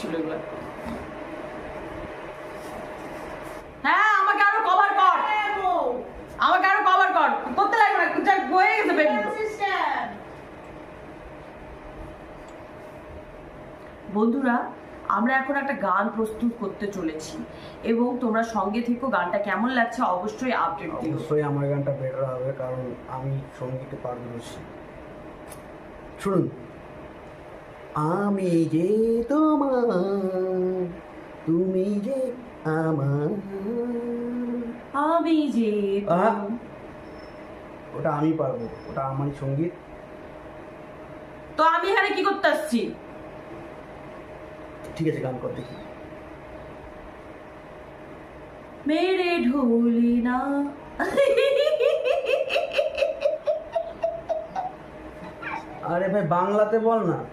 ছিল এগুলো। হ্যাঁ আমাকে আরও কভার কর। আমাকে আরও কভার কর। করতে লাগবে না যা হয়ে গেছে বন্ধুরা আমরা এখন একটা গান প্রস্তুত করতে চলেছি এবং তোমরা সঙ্গে থেকো গানটা কেমন লাগছে অবশ্যই আপডেট দিও। অবশ্যই আমার গানটা বেটার হবে কারণ আমি সঙ্গীতে পারদর্শী। শুনুন আমি যে তোমার তুমি যে আমার। আমি যে! ওটা আমি পারব ওটা আমার সংগীত। তো আমি এখানে কি করতে আসছি? ঠিক আছে গান কর দেখি। মেরে ঢোলি না। আরে ভাই বাংলাতে বল না।